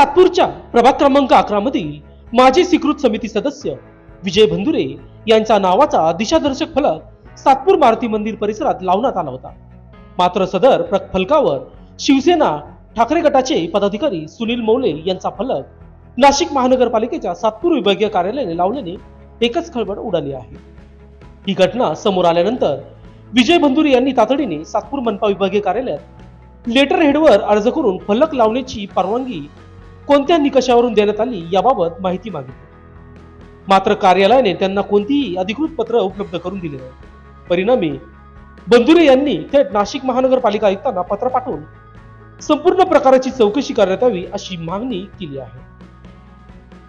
सातपूरच्या प्रभाग क्रमांक अकरा मधील माजी स्वीकृत समिती सदस्य विजय भंदुरे यांचा नावाचा दिशादर्शक फलक सातपूर मारुती मंदिर परिसरात लावण्यात आला होता. मात्र सदर फलकावर शिवसेना ठाकरे गटाचे पदाधिकारी सुनील मौले यांचा फलक नाशिक महानगरपालिकेच्या सातपूर विभागीय कार्यालयाने लावल्याने एकच खळबळ उडाली आहे. ही घटना समोर आल्यानंतर विजय बंधुरे यांनी तातडीने सातपूर मनपा विभागीय कार्यालयात लेटर हेडवर अर्ज करून फलक लावण्याची परवानगी कोणत्या निकषावरून देण्यात आली याबाबत माहिती मागितली. मात्र कार्यालयाने त्यांना कोणतीही अधिकृत पत्र उपलब्ध करून दिले नाही. परिणामी बंधुरे यांनी थेट नाशिक महानगरपालिका आयुक्तांना पत्र पाठवून संपूर्ण प्रकाराची चौकशी करण्यात यावी अशी मागणी केली आहे.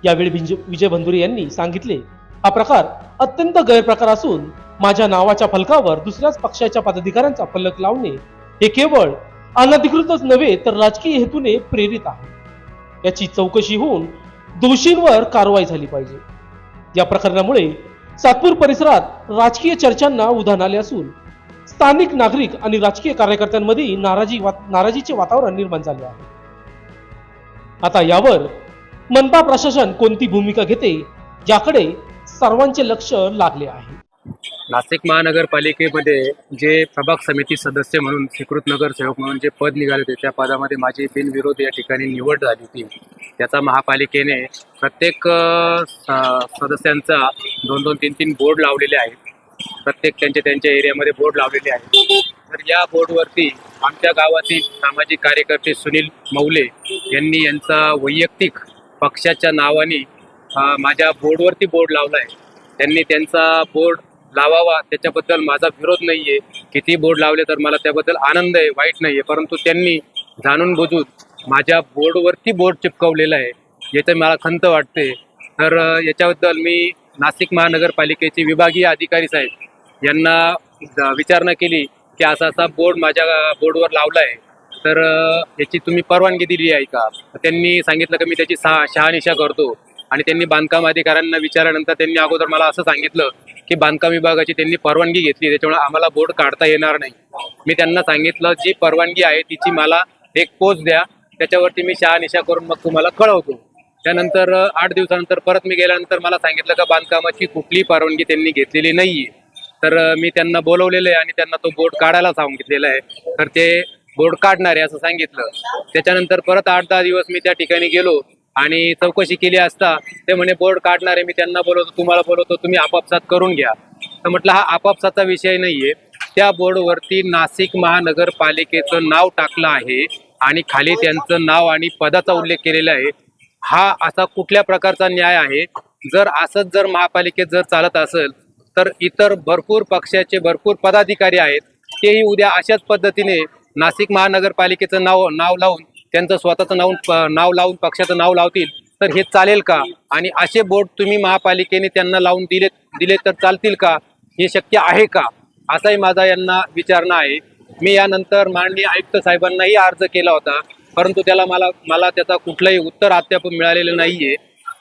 यावेळी विजय बंधुरे यांनी सांगितले हा प्रकार अत्यंत गैरप्रकार असून माझ्या नावाच्या फलकावर दुसऱ्याच पक्षाच्या पदाधिकाऱ्यांचा फलक लावणे हे केवळ अनधिकृतच नव्हे तर राजकीय हेतूने प्रेरित आहे. याची चौकशी होऊन दोषींवर कारवाई झाली पाहिजे. या प्रकरणामुळे सातपूर परिसरात राजकीय चर्चांना उधाण आले असून स्थानिक नागरिक आणि राजकीय कार्यकर्त्यांमध्ये नाराजी नाराजीचे वातावरण निर्माण झाले आहे. आता यावर मनपा प्रशासन कोणती भूमिका घेते याकडे सर्वांचे लक्ष लागले आहे. नाशिक महानगरपालिकेमध्ये जे प्रभाग समिती सदस्य म्हणून स्वीकृत नगरसेवक म्हणून जे पद निघाले होते त्या पदामध्ये माझी बिनविरोध या ठिकाणी निवड झाली होती. त्याचा महापालिकेने प्रत्येक स- सदस्यांचा दोन दोन तीन तीन बोर्ड लावलेले आहेत. प्रत्येक त्यांच्या त्यांच्या एरियामध्ये बोर्ड लावलेले आहेत. तर या बोर्डवरती आमच्या गावातील सामाजिक कार्यकर्ते सुनील मौले यांनी यांचा वैयक्तिक पक्षाच्या नावाने माझ्या बोर्डवरती बोर्ड लावला आहे त्यांनी त्यांचा बोर्ड लावावा त्याच्याबद्दल माझा विरोध नाही आहे किती बोर्ड लावले तर मला त्याबद्दल आनंद आहे वाईट नाही आहे परंतु त्यांनी जाणून बुजून माझ्या बोर्डवरती बोर्ड चिपकवलेला आहे. याचं मला खंत वाटते. तर याच्याबद्दल मी नाशिक महानगरपालिकेचे विभागीय अधिकारी साहेब यांना विचारणा केली की असा असा बोर्ड माझ्या बोर्डवर लावला आहे तर याची तुम्ही परवानगी दिली आहे का? त्यांनी सांगितलं की मी त्याची सा शहानिशा करतो. आणि त्यांनी बांधकाम अधिकाऱ्यांना विचारल्यानंतर त्यांनी अगोदर मला असं सांगितलं की बांधकाम विभागाची त्यांनी परवानगी घेतली त्याच्यामुळे आम्हाला बोर्ड काढता येणार नाही. मी त्यांना सांगितलं जी परवानगी आहे तिची मला एक पोच द्या. त्याच्यावरती मी शहानिशा करून मग तुम्हाला कळवतो. त्यानंतर आठ दिवसानंतर परत मी गेल्यानंतर मला सांगितलं का बांधकामाची कुठलीही परवानगी त्यांनी घेतलेली नाहीये. तर मी त्यांना बोलवलेलं आहे आणि त्यांना तो बोर्ड काढायला सांगितलेला आहे. तर ते बोर्ड काढणार आहे असं सांगितलं. त्याच्यानंतर परत आठ दहा दिवस मी त्या ठिकाणी गेलो. आणि चौकशी केली असता ते म्हणे बोर्ड काढणार आहे मी त्यांना बोलवतो तुम्हाला बोलवतो तुम्ही आपापसात करून घ्या. तर म्हटलं हा आपापसाचा विषय नाहीये. त्या बोर्डवरती नाशिक महानगरपालिकेचं नाव टाकलं आहे आणि खाली त्यांचं नाव आणि पदाचा उल्लेख केलेला आहे. हा असा कुठल्या प्रकारचा न्याय आहे? जर असंच जर महापालिकेत जर चालत असेल तर इतर भरपूर पक्षाचे भरपूर पदाधिकारी आहेत. तेही उद्या अशाच पद्धतीने नाशिक महानगरपालिकेचं नाव नाव लावून त्यांचं स्वतःचं नाव नाव लावून पक्षाचं नाव लावतील तर हे चालेल का? आणि असे बोर्ड तुम्ही महापालिकेने त्यांना लावून दिले दिले तर चालतील का? हे शक्य आहे का? असाही माझा यांना विचारणा आहे. मी यानंतर माननीय आयुक्त साहेबांनाही अर्ज केला होता परंतु त्याला मला मला त्याचा कुठलंही उत्तर अद्याप मिळालेलं नाहीये.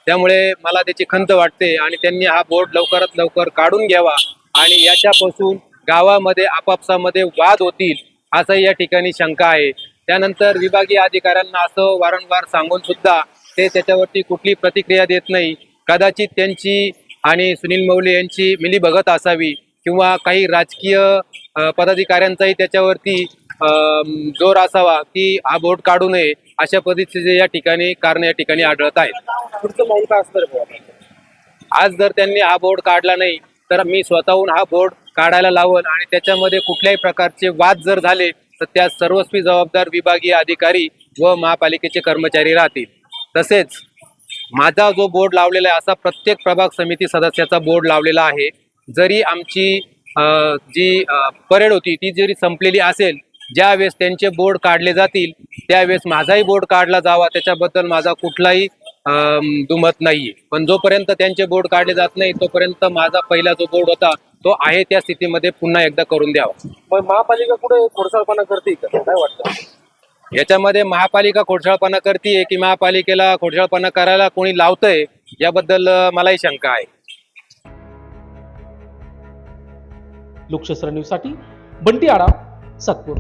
त्यामुळे मला त्याची खंत वाटते आणि त्यांनी हा बोर्ड लवकरात लवकर काढून घ्यावा आणि याच्यापासून गावामध्ये आपापसामध्ये वाद होतील असंही या ठिकाणी शंका आहे. त्यानंतर विभागीय अधिकाऱ्यांना असं वारंवार सांगून सुद्धा ते त्याच्यावरती कुठली प्रतिक्रिया देत नाही कदाचित त्यांची आणि सुनील मौले यांची मिलीभगत असावी किंवा काही राजकीय पदाधिकाऱ्यांचाही त्याच्यावरती जोर असावा की हा बोर्ड काढू नये अशा पद्धतीचे या ठिकाणी कारण या ठिकाणी आढळत आहेत पुढचं पाऊल काय बुवा? आज जर त्यांनी हा बोर्ड काढला नाही तर मी स्वतःहून हा बोर्ड काढायला लावल आणि त्याच्यामध्ये कुठल्याही प्रकारचे वाद जर झाले तर त्या सर्वस्वी जबाबदार विभागीय अधिकारी व महापालिकेचे कर्मचारी राहतील. तसेच माझा जो बोर्ड लावलेला आहे असा प्रत्येक प्रभाग समिती सदस्याचा बोर्ड लावलेला आहे. जरी आमची जी परेड होती ती जरी संपलेली असेल ज्यावेळेस त्यांचे बोर्ड काढले जातील त्यावेळेस माझाही बोर्ड काढला जावा. त्याच्याबद्दल माझा कुठलाही दुमत नाहीये. पण जोपर्यंत त्यांचे बोर्ड काढले जात नाही तोपर्यंत माझा पहिला जो बोर्ड होता तो आहे त्या स्थितीमध्ये पुन्हा एकदा करून द्यावा. मग महापालिका कुठे खोडसाळपणा करते का? काय वाटतं? याच्यामध्ये महापालिका खोडसाळपणा करते की महापालिकेला खोडसाळपणा करायला कोणी लावतंय याबद्दल अ, मलाही शंका आहे. लोकशास्त्र न्यूजसाठी बंटी आडा सातपूर.